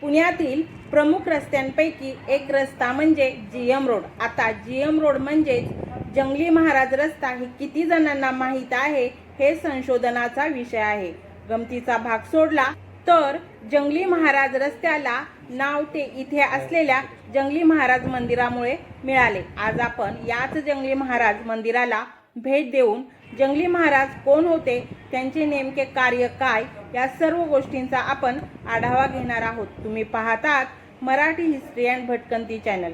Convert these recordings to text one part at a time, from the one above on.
पुण्यातील प्रमुख रस्त्यांपैकी एक रस्ता म्हणजे जी एम रोड. आता जी एम रोड म्हणजेच जंगली महाराज रस्ता हे किती जणांना माहीत आहे हे संशोधनाचा विषय आहे. गमतीचा भाग सोडला तर जंगली महाराज रस्त्याला नाव ते इथे असलेल्या जंगली महाराज मंदिरामुळे मिळाले. आज आपण याच जंगली महाराज मंदिराला भेट देऊन जंगली महाराज कोण होते त्यांचे नेमके कार्य काय या सर्व गोष्टींचा आपण आढावा घेणार आहोत. तुम्ही पाहतात Marathi history and Bhatkanti channel.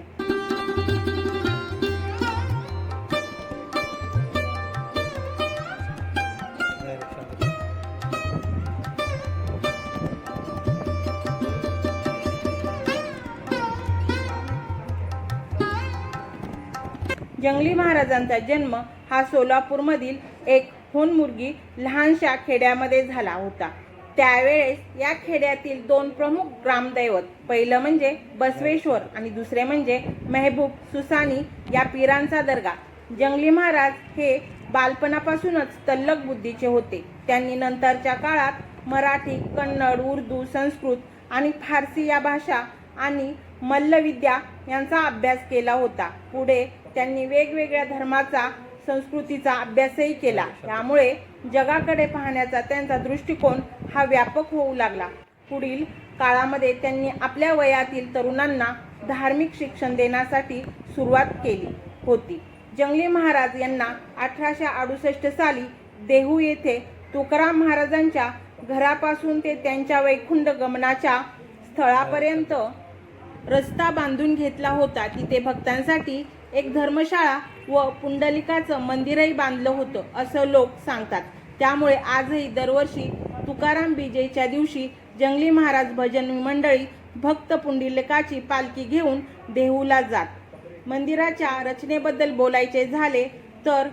जंगली महाराजांचा जन्म हा सोलापूरमधील एक होनमुर्गी लहानशा खेड्यामध्ये झाला होता. त्यावेळेस या खेड्यातील दोन प्रमुख ग्रामदैवत पहिलं म्हणजे बसवेश्वर आणि दुसरे म्हणजे मेहबूब सुसानी या पीरांचा दर्गा. जंगली महाराज हे बालपणापासूनच तल्लक बुद्धीचे होते. त्यांनी नंतरच्या काळात मराठी कन्नड उर्दू संस्कृत आणि फारसी या भाषा आणि मल्लविद्या यांचा अभ्यास केला होता. पुढे त्यांनी वेगवेगळ्या धर्माचा संस्कृतीचा अभ्यासही केला. त्यामुळे जगाकडे पाहण्याचा त्यांचा दृष्टिकोन हा व्यापक होऊ लागला. पुढील काळामध्ये त्यांनी आपल्या वयातील तरुणांना धार्मिक शिक्षण देण्यासाठी सुरुवात केली होती. जंगली महाराज यांना अठराशे अडुसष्ट साली देहू येथे तुकाराम महाराजांच्या घरापासून ते त्यांच्या वैकुंठ गमनाच्या स्थळापर्यंत रस्ता बांधून घेतला होता. तिथे भक्तांसाठी एक धर्मशाळा व पुंडलिकाचं मंदिरही बांधलं होतं असं लोक सांगतात. त्यामुळे आजही दरवर्षी तुकाराम बीजेच्या दिवशी जंगली महाराज भजन मंडळी भक्त पुंडलिकाची पालखी घेऊन देहूला जात. मंदिराच्या रचनेबद्दल बोलायचे झाले तर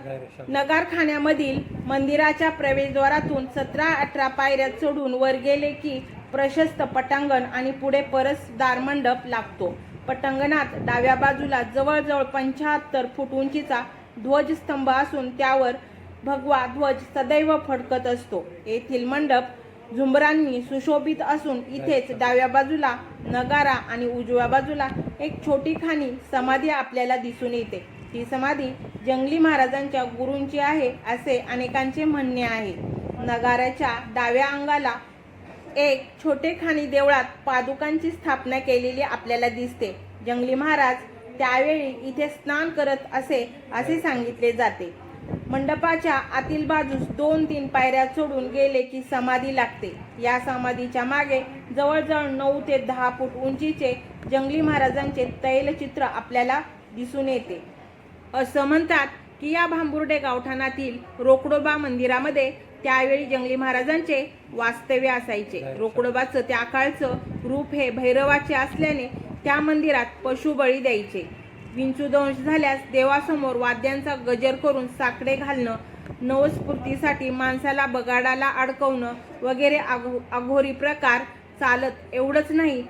नगारखान्यामधील मंदिराच्या प्रवेशद्वारातून सतरा अठरा पायऱ्या चढून वर गेले की प्रशस्त पटांगण आणि पुढे परस दारमंडप लागतो. पटांगणात डाव्या बाजूला जवळजवळ पंच्याहत्तर फूट उंचीचा ध्वजस्तंभ असून त्यावर भगवा ध्वज सदैव फडकत असतो. येथील मंडप झुंबरांनी सुशोभित असून इथेच डाव्या बाजूला नगारा आणि उजव्या बाजूला एक छोटी खाणी समाधी आपल्याला दिसून येते. ती समाधी जंगली महाराजांच्या गुरूंची आहे असे अनेकांचे म्हणणे आहे. नगाऱ्याच्या डाव्या अंगाला एक छोटे खाणी देवळात पादुकांची स्थापना केलेली आपल्याला दिसते. जंगली महाराज त्यावेळी इथे स्नान करत असे असे सांगितले जाते. मंडपाच्या आतील बाजूस दोन तीन पायऱ्या सोडून गेले की समाधी लागते. या समाधीच्या मागे जवळजवळ नऊ ते दहा फूट उंचीचे जंगली महाराजांचे तैलचित्र आपल्याला दिसून येते. असं म्हणतात की या भांबुर्डे गावठाणातील रोकडोबा मंदिरामध्ये त्यावेळी जंगली महाराजांचे वास्तव्य असायचे. रोकडोबाचं त्या काळचं रूप हे भैरवाचे असल्याने त्या मंदिरात पशुबळी द्यायचे. विंचूदंश झाल्यास देवासमोर वाद्यांचा गजर करून साकडे घालणं नवस्फूर्तीसाठी माणसाला बगाडाला अडकवणं वगैरे अघो अघोरी प्रकार चालत एवढंच नाही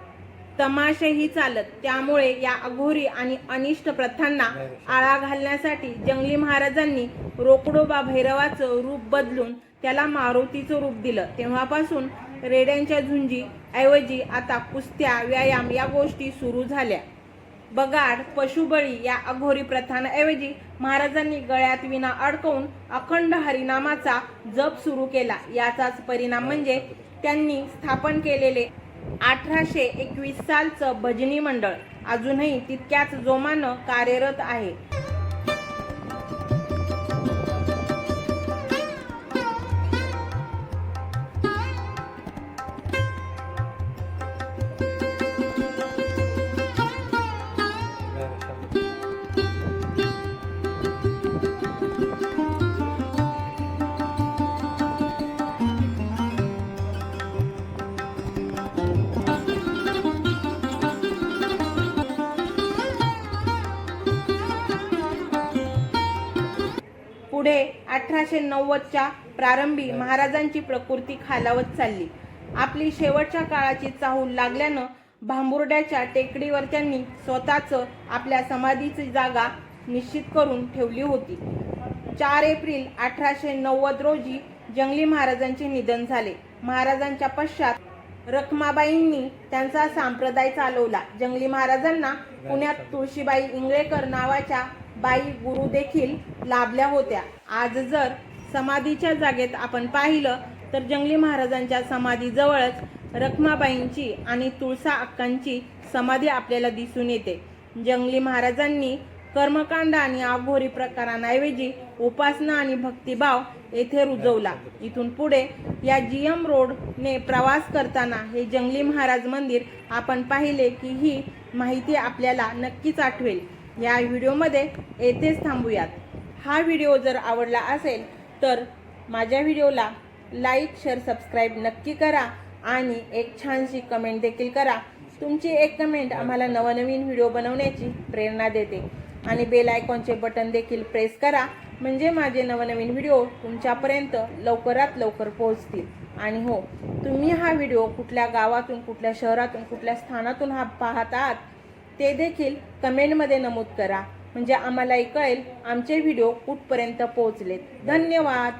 तमाशेही चालत. त्यामुळे या अघोरी आणि अनिष्ट प्रथांना आळा घालण्यासाठी जंगली महाराजांनी रोकडोबा भैरवाचं रूप बदलून त्याला मारुतीचं रूप दिलं. तेव्हापासून रेड्यांच्या झुंजी ऐवजी आता कुस्त्या व्यायाम या गोष्टी सुरू झाल्या. बगाड पशुबळी या अघोरी प्रथांऐवजी महाराजांनी गळ्यात विना अडकवून अखंड हरिनामाचा जप सुरू केला. याचाच परिणाम म्हणजे त्यांनी स्थापन केलेले अठराशे एकवीस सालचं भजनी मंडळ. अजूनही तितक्याच जोमानं कार्यरत आहे. पुढे अठराशे नव्वदच्या प्रारंभी महाराजांची प्रकृती खालावत चालली. आपली शेवटच्या काळाची चाहूल लागल्यानं भांबुर्ड्याच्या टेकडीवर त्यांनी स्वतःच आपल्या समाधीची जागा निश्चित करून ठेवली होती. चार एप्रिल अठराशे नव्वद रोजी जंगली महाराजांचे निधन झाले. महाराजांच्या पश्चात रखमाबाईंनी त्यांचा संप्रदाय चालवला. जंगली महाराजांना पुण्यात तुळशीबाई इंगळेकर नावाच्या बाई गुरु देखील लाभल्या होत्या. आज जर समाधीच्या जागेत आपण पाहिलं तर जंगली महाराजांच्या समाधीजवळच रखमाबाईंची आणि तुळसा अक्कांची समाधी आपल्याला दिसून येते. जंगली महाराजांनी कर्मकांड आणि आघोरी प्रकारांऐवजी उपासना आणि भक्तिभाव येथे रुजवला. इथून पुढे या जी एम रोडने प्रवास करताना हे जंगली महाराज मंदिर आपण पाहिले की ही माहिती आपल्याला नक्कीच आठवेल. या व्हिडिओमध्ये येथेच थांबूयात. हा व्हिडिओ जर आवडला असेल तर माझ्या व्हिडिओला लाईक शेअर सबस्क्राईब नक्की करा आणि एक छानशी कमेंट देखील करा. तुमची एक कमेंट आम्हाला नवनवीन व्हिडिओ बनवण्याची प्रेरणा देते. आणि बेल आयकॉनचे बटन देखील प्रेस करा. म्हणजे माझे नवनवीन व्हिडिओ तुमच्यापर्यंत लवकरात लवकर पोहोचतील. आणि हो तुम्ही हा व्हिडिओ कुठल्या गावातून कुठल्या शहरातून कुठल्या स्थानातून हा पाहत आहात ते देखील कमेंटमध्ये नमूद करा. म्हणजे आम्हालाही कळेल आमचे व्हिडिओ कुठपर्यंत पोहोचलेत. धन्यवाद.